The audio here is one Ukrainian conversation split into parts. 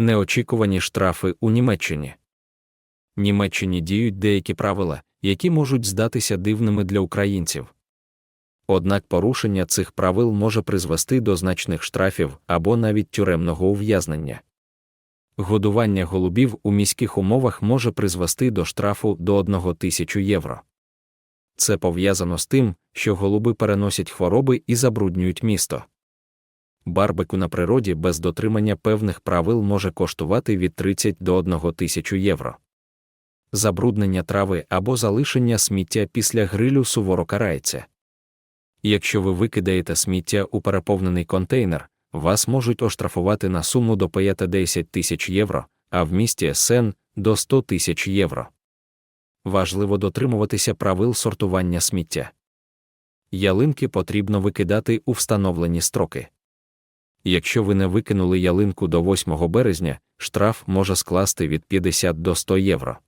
Неочікувані штрафи у Німеччині. Німеччині діють деякі правила, які можуть здатися дивними для українців. Однак порушення цих правил може призвести до значних штрафів або навіть тюремного ув'язнення. Годування голубів у міських умовах може призвести до штрафу до 1 тисячу євро. Це пов'язано з тим, що голуби переносять хвороби і забруднюють місто. Барбеку на природі без дотримання певних правил може коштувати від 30 до 1 тисячу євро. Забруднення трави або залишення сміття після грилю суворо карається. Якщо ви викидаєте сміття у переповнений контейнер, вас можуть оштрафувати на суму до 5-10 тисяч євро, а в місті Сен до 100 тисяч євро. Важливо дотримуватися правил сортування сміття. Ялинки потрібно викидати у встановлені строки. Якщо ви не викинули ялинку до 8 березня, штраф може скласти від 50 до 100 євро.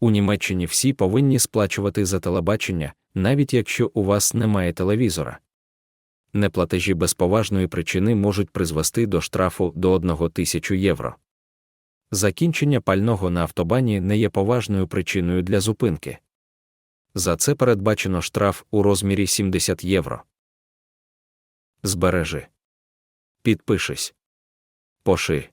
У Німеччині всі повинні сплачувати за телебачення, навіть якщо у вас немає телевізора. Неплатежі без поважної причини можуть призвести до штрафу до 1 тисячу євро. Закінчення пального на автобані не є поважною причиною для зупинки. За це передбачено штраф у розмірі 70 євро. Збережи. Підпишись. Поши.